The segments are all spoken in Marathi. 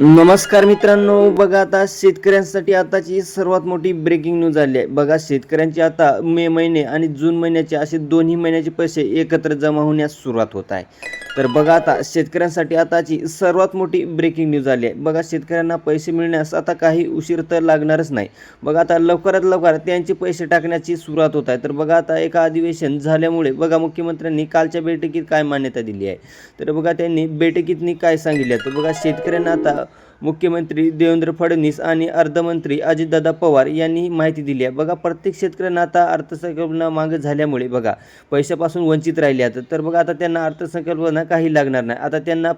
नमस्कार मित्रांनो बघा आता शेतकऱ्यांसाठी आताची सर्वात मोठी ब्रेकिंग न्यूज आली आहे. बघा शेतकऱ्यांचे आता मे महिने आणि जून महिन्याचे असे दोन्ही महिन्याचे पैसे एकत्र जमा होण्यास सुरुवात होत आहे. तर बघा आता शेतकऱ्यांसाठी आताची सर्वात मोठी ब्रेकिंग न्यूज आली आहे. बघा शेतकऱ्यांना पैसे मिळण्यास आता काही उशीर तर लागणारच नाही. बघा आता लवकरात लवकर त्यांचे पैसे टाकण्याची सुरुवात होत आहे. तर बघा आता एका अधिवेशन झाल्यामुळे बघा मुख्यमंत्र्यांनी कालच्या बैठकीत काय मान्यता दिली आहे? तर बघा त्यांनी बैठकीतनी काय सांगितले तर बघा शेतकऱ्यांना आता मुख्यमंत्री देवेंद्र फडणवीस आणि अर्थमंत्री अजितदादा पवार यांनी माहिती दिली आहे. बघा प्रत्येक शेतकऱ्यांना आता अर्थसंकल्पना मागं झाल्यामुळे बघा पैशापासून वंचित राहिले आता तर बघा आता त्यांना अर्थसंकल्पना काही लागणार नाही. आता त्यांना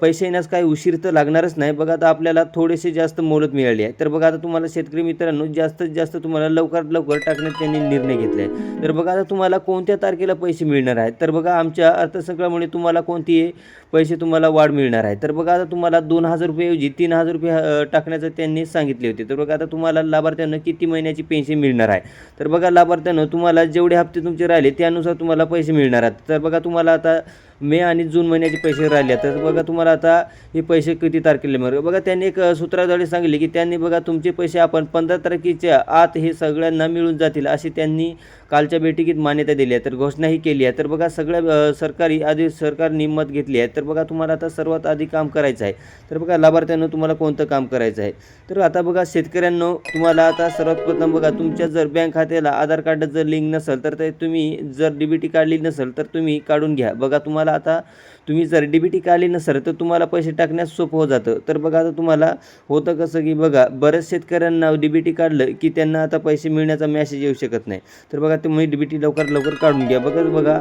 पैसे येण्यास काही उशीर तर लागणारच नाही. बघा आता आपल्याला थोडेसे जास्त मोलत मिळाली आहे तर बघा आता तुम्हाला शेतकरी मित्रांनो जास्तीत जास्त तुम्हाला लवकरात लवकर टाकण्यात त्यांनी निर्णय घेतला आहे तर बघा आता तुम्हाला कोणत्या तारखेला पैसे मिळणार आहेत? तर बघा आमच्या अर्थसंकल्पामुळे तुम्हाला कोणती पैसे तुम्हाला वाढ मिळणार आहे. तर बघा आता तुम्हाला दोन हजार रुपयेऐवजी तीन हजार रुपये टाकण्याचं त्यांनी सांगितले होते. तर बघा आता तुम्हाला लाभार्थ्यांना किती महिन्याची पेन्शन मिळणार आहे? तर बघा लाभार्थ्यांना तुम्हाला जेवढे हप्ते तुमचे राहिले त्यानुसार तुम्हाला पैसे मिळणार आहेत. तर बघा तुम्हाला आता मे आणि जून महिन्याचे पैसे राहिले. आहेत. तर बघा तुम्हाला आता हे पैसे किती तारखेला मिळणार? बघा त्यांनी एक सूत्राद्वारे सांगितले की त्यांनी बघा तुमचे पैसे आपण पंधरा तारखेच्या आत हे सगळ्यांना मिळून जातील अशी त्यांनी कालच्या बैठकीत मान्यता दिली आहे. तर घोषणाही केली आहे. तर बघा सगळ्या सरकारी आधी सरकारने मत घेतली आहे. तर बघा तुम्हाला आता सर्वात आधी काम करायचं आहे. तर बघा लाभार्थ्यांना तुम्हाला कोणतं काम करायचं आहे? तर आता बघा शेतकऱ्यांना तुम्हाला आता सर्वात प्रथम बघा तुमच्या जर बँक खात्याला आधार कार्ड जर लिंक नसेल तर ते तुम्ही जर डी बी टी काढली नसेल तर तुम्ही काढून घ्या. बघा तुम्हाला आता तुम्ही जर डी बी टी काढली नसेल तर तुम्हाला पैसे टाकण्यास सोपं हो जातं. तर बघा आता तुम्हाला होतं कसं की बघा बऱ्याच शेतकऱ्यांना डी बी टी काढलं की त्यांना आता पैसे मिळण्याचा मॅसेज येऊ शकत नाही. तर बघा तुम्ही डी बी टी लवकर लवकर काढून घ्या. बघा बघा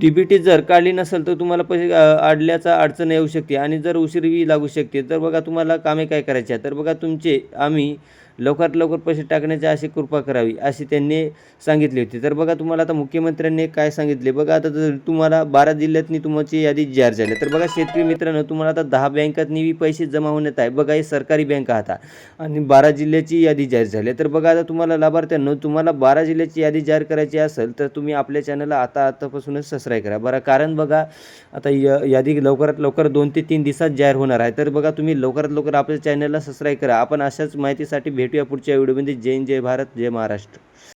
डी बी टी जर काढली नसेल तर तुम्हाला पैसे अडल्याचा अडचण येऊ शकते आणि जर उशीरही लागू शकते. तर बघा तुम्हाला कामे काय करायची आहे तर बघा तुमचे आम्ही लवकरात लवकर पैसे टाकण्याची अशी कृपा करावी अशी त्यांनी सांगितली होती. तर बघा तुम्हाला आता मुख्यमंत्र्यांनी काय सांगितले? बघा आता जर तुम्हाला बारा जिल्ह्यातनी तुमची यादी जाहीर झाली तर बघा शेतकरी मित्रांनो तुम्हाला आता दहा बँकातनी बी पैसे जमा होण्यात आहे. बघा हे सरकारी बँक आता. आणि बारा जिल्ह्याची यादी जाहीर झाली आहे. तर बघा आता तुम्हाला लाभार्थ्यांनो तुम्हाला बारा जिल्ह्याची यादी जाहीर करायची असेल तर तुम्ही आपल्या चॅनलला आता आतापासूनच सबस्क्राईब करा. बरं कारण बघा आता य यादी लवकरात लवकर दोन ते तीन दिवसात जाहीर होणार आहे. तर बघा तुम्ही लवकरात लवकर आपल्या चॅनलला सबस्क्राईब करा. आपण अशाच माहितीसाठी भेट भेटूया पुढच्या व्हिडिओमध्ये जय हिंद, जय भारत जय महाराष्ट्र.